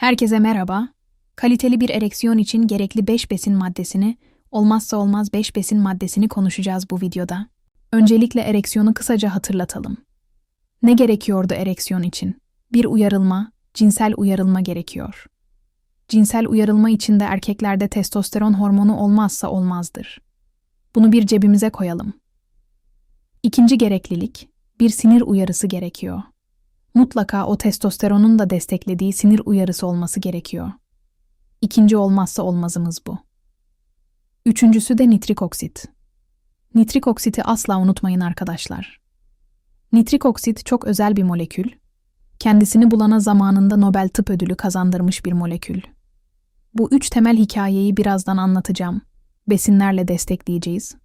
Herkese merhaba. Kaliteli bir ereksiyon için gerekli 5 besin maddesini, olmazsa olmaz 5 besin maddesini konuşacağız bu videoda. Öncelikle ereksiyonu kısaca hatırlatalım. Ne gerekiyordu ereksiyon için? Bir uyarılma, cinsel uyarılma gerekiyor. Cinsel uyarılma için de erkeklerde testosteron hormonu olmazsa olmazdır. Bunu bir cebimize koyalım. İkinci gereklilik, bir sinir uyarısı gerekiyor. Mutlaka o testosteronun da desteklediği sinir uyarısı olması gerekiyor. İkinci olmazsa olmazımız bu. Üçüncüsü de nitrik oksit. Nitrik oksiti asla unutmayın arkadaşlar. Nitrik oksit çok özel bir molekül. Kendisini bulana zamanında Nobel Tıp Ödülü kazandırmış bir molekül. Bu üç temel hikayeyi birazdan anlatacağım. Besinlerle destekleyeceğiz.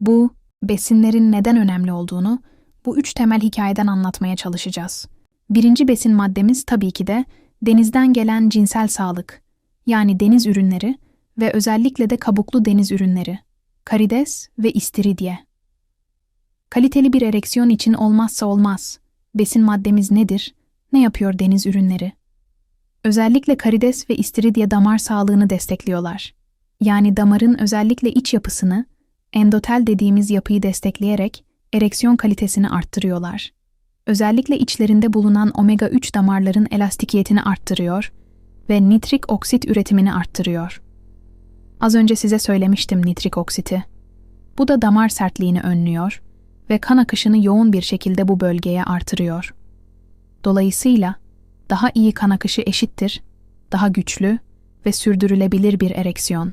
Bu, besinlerin neden önemli olduğunu bu üç temel hikayeden anlatmaya çalışacağız. Birinci besin maddemiz tabii ki de denizden gelen cinsel sağlık, yani deniz ürünleri ve özellikle de kabuklu deniz ürünleri, karides ve istiridye. Kaliteli bir ereksiyon için olmazsa olmaz. Besin maddemiz nedir? Ne yapıyor deniz ürünleri? Özellikle karides ve istiridye damar sağlığını destekliyorlar. Yani damarın özellikle iç yapısını, endotel dediğimiz yapıyı destekleyerek ereksiyon kalitesini arttırıyorlar. Özellikle içlerinde bulunan omega-3 damarların elastikiyetini arttırıyor ve nitrik oksit üretimini arttırıyor. Az önce size söylemiştim nitrik oksiti. Bu da damar sertliğini önlüyor ve kan akışını yoğun bir şekilde bu bölgeye artırıyor. Dolayısıyla daha iyi kan akışı eşittir, daha güçlü ve sürdürülebilir bir ereksiyon.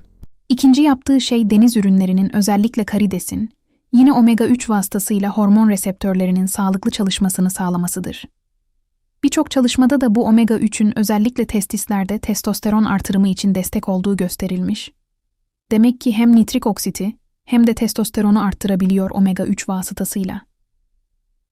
İkinci yaptığı şey deniz ürünlerinin özellikle karidesin, yine omega-3 vasıtasıyla hormon reseptörlerinin sağlıklı çalışmasını sağlamasıdır. Birçok çalışmada da bu omega-3'ün özellikle testislerde testosteron artırımı için destek olduğu gösterilmiş. Demek ki hem nitrik oksiti hem de testosteronu arttırabiliyor omega-3 vasıtasıyla.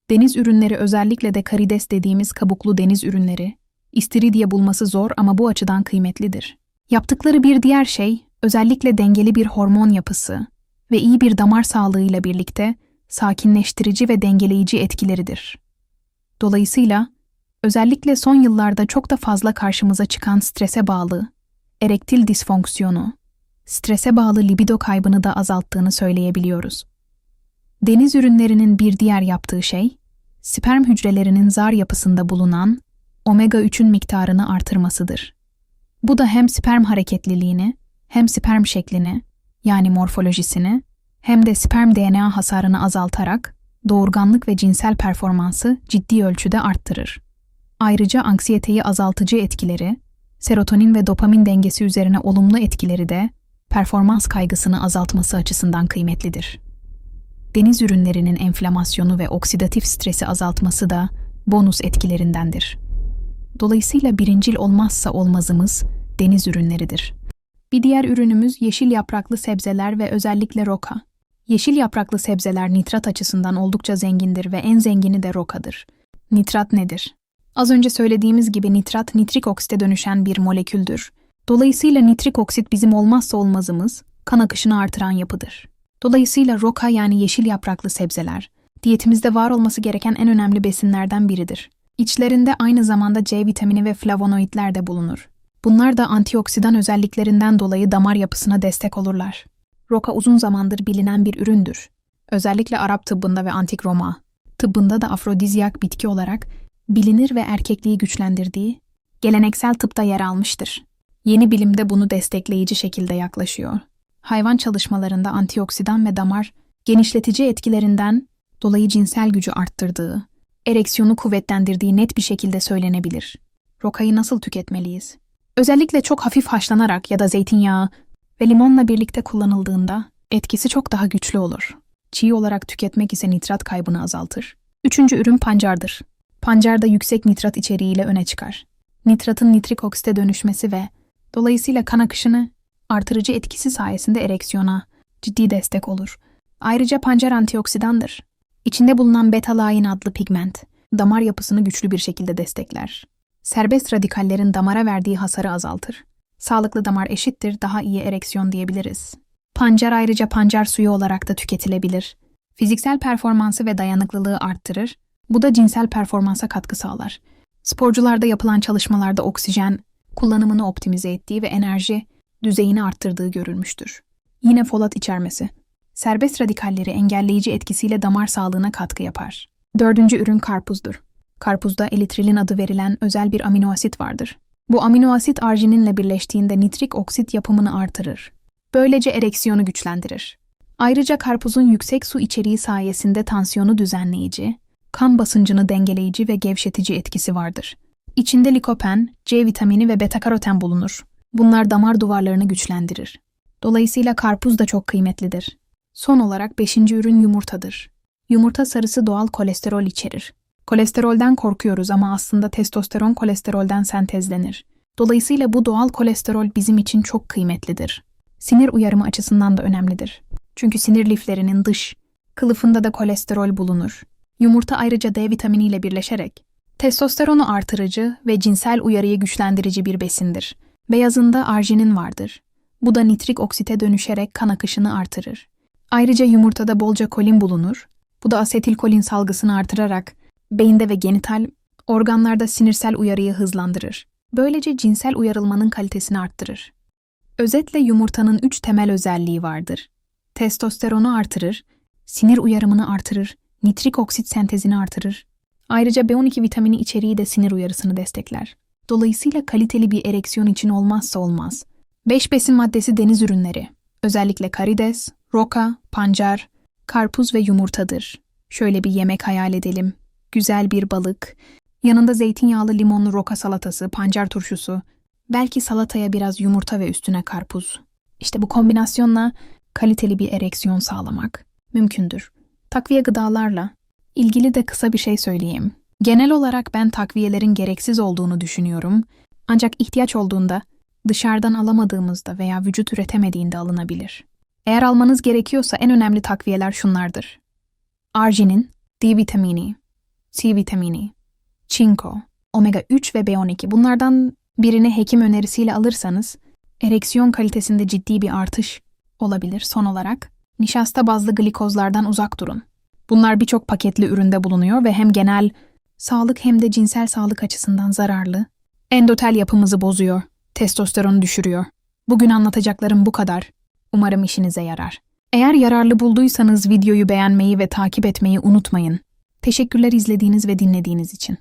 Deniz ürünleri özellikle de karides dediğimiz kabuklu deniz ürünleri, istiridye bulması zor ama bu açıdan kıymetlidir. Yaptıkları bir diğer şey, özellikle dengeli bir hormon yapısı, ve iyi bir damar sağlığıyla birlikte sakinleştirici ve dengeleyici etkileridir. Dolayısıyla özellikle son yıllarda çok da fazla karşımıza çıkan strese bağlı erektil disfonksiyonu, strese bağlı libido kaybını da azalttığını söyleyebiliyoruz. Deniz ürünlerinin bir diğer yaptığı şey, sperm hücrelerinin zar yapısında bulunan omega-3'ün miktarını artırmasıdır. Bu da hem sperm hareketliliğini hem sperm şeklini yani morfolojisini hem de sperm DNA hasarını azaltarak doğurganlık ve cinsel performansı ciddi ölçüde arttırır. Ayrıca anksiyeteyi azaltıcı etkileri, serotonin ve dopamin dengesi üzerine olumlu etkileri de performans kaygısını azaltması açısından kıymetlidir. Deniz ürünlerinin enflamasyonu ve oksidatif stresi azaltması da bonus etkilerindendir. Dolayısıyla birincil olmazsa olmazımız deniz ürünleridir. Bir diğer ürünümüz yeşil yapraklı sebzeler ve özellikle roka. Yeşil yapraklı sebzeler nitrat açısından oldukça zengindir ve en zengini de rokadır. Nitrat nedir? Az önce söylediğimiz gibi nitrat nitrik oksite dönüşen bir moleküldür. Dolayısıyla nitrik oksit bizim olmazsa olmazımız, kan akışını artıran yapıdır. Dolayısıyla roka yani yeşil yapraklı sebzeler, diyetimizde var olması gereken en önemli besinlerden biridir. İçlerinde aynı zamanda C vitamini ve flavonoidler de bulunur. Bunlar da antioksidan özelliklerinden dolayı damar yapısına destek olurlar. Roka uzun zamandır bilinen bir üründür. Özellikle Arap tıbbında ve antik Roma tıbbında da afrodizyak bitki olarak bilinir ve erkekliği güçlendirdiği geleneksel tıpta yer almıştır. Yeni bilimde bunu destekleyici şekilde yaklaşıyor. Hayvan çalışmalarında antioksidan ve damar genişletici etkilerinden dolayı cinsel gücü arttırdığı, ereksiyonu kuvvetlendirdiği net bir şekilde söylenebilir. Rokayı nasıl tüketmeliyiz? Özellikle çok hafif haşlanarak ya da zeytinyağı ve limonla birlikte kullanıldığında etkisi çok daha güçlü olur. Çiğ olarak tüketmek ise nitrat kaybını azaltır. Üçüncü ürün pancardır. Pancar da yüksek nitrat içeriğiyle öne çıkar. Nitratın nitrik oksite dönüşmesi ve dolayısıyla kan akışını artırıcı etkisi sayesinde ereksiyona ciddi destek olur. Ayrıca pancar antioksidandır. İçinde bulunan beta-lain adlı pigment, damar yapısını güçlü bir şekilde destekler serbest radikallerin damara verdiği hasarı azaltır. Sağlıklı damar eşittir daha iyi ereksiyon diyebiliriz. Pancar ayrıca pancar suyu olarak da tüketilebilir. Fiziksel performansı ve dayanıklılığı arttırır. Bu da cinsel performansa katkı sağlar. Sporcularda yapılan çalışmalarda oksijen kullanımını optimize ettiği ve enerji düzeyini arttırdığı görülmüştür. Yine folat içermesi. Serbest radikalleri engelleyici etkisiyle damar sağlığına katkı yapar. Dördüncü ürün karpuzdur. Karpuzda elitrilin adı verilen özel bir amino asit vardır. Bu amino asit argininle birleştiğinde nitrik oksit yapımını artırır. Böylece ereksiyonu güçlendirir. Ayrıca karpuzun yüksek su içeriği sayesinde tansiyonu düzenleyici, kan basıncını dengeleyici ve gevşetici etkisi vardır. İçinde likopen, C vitamini ve beta-karoten bulunur. Bunlar damar duvarlarını güçlendirir. Dolayısıyla karpuz da çok kıymetlidir. Son olarak beşinci ürün yumurtadır. Yumurta sarısı doğal kolesterol içerir. Kolesterolden korkuyoruz ama aslında testosteron kolesterolden sentezlenir. Dolayısıyla bu doğal kolesterol bizim için çok kıymetlidir. Sinir uyarımı açısından da önemlidir. Çünkü sinir liflerinin dış, kılıfında da kolesterol bulunur. Yumurta ayrıca D vitaminiyle birleşerek testosteronu artırıcı ve cinsel uyarıyı güçlendirici bir besindir. Beyazında arginin vardır. Bu da nitrik oksite dönüşerek kan akışını artırır. Ayrıca yumurtada bolca kolin bulunur. Bu da asetilkolin salgısını artırarak beyinde ve genital organlarda sinirsel uyarıyı hızlandırır. Böylece cinsel uyarılmanın kalitesini arttırır. Özetle yumurtanın üç temel özelliği vardır. Testosteronu artırır, sinir uyarımını artırır, nitrik oksit sentezini artırır. Ayrıca B12 vitamini içeriği de sinir uyarısını destekler. Dolayısıyla kaliteli bir ereksiyon için olmazsa olmaz. 5 besin maddesi deniz ürünleri. Özellikle karides, roka, pancar, karpuz ve yumurtadır. Şöyle bir yemek hayal edelim. Güzel bir balık, yanında zeytinyağlı limonlu roka salatası, pancar turşusu, belki salataya biraz yumurta ve üstüne karpuz. İşte bu kombinasyonla kaliteli bir ereksiyon sağlamak mümkündür. Takviye gıdalarla ilgili de kısa bir şey söyleyeyim. Genel olarak ben takviyelerin gereksiz olduğunu düşünüyorum. Ancak ihtiyaç olduğunda dışarıdan alamadığımızda veya vücut üretemediğinde alınabilir. Eğer almanız gerekiyorsa en önemli takviyeler şunlardır. Arginin, D vitamini, C vitamini, çinko, omega 3 ve B12 bunlardan birini hekim önerisiyle alırsanız ereksiyon kalitesinde ciddi bir artış olabilir. Son olarak nişasta bazlı glikozlardan uzak durun. Bunlar birçok paketli üründe bulunuyor ve hem genel sağlık hem de cinsel sağlık açısından zararlı. Endotel yapımızı bozuyor, testosteronu düşürüyor. Bugün anlatacaklarım bu kadar. Umarım işinize yarar. Eğer yararlı bulduysanız videoyu beğenmeyi ve takip etmeyi unutmayın. Teşekkürler izlediğiniz ve dinlediğiniz için.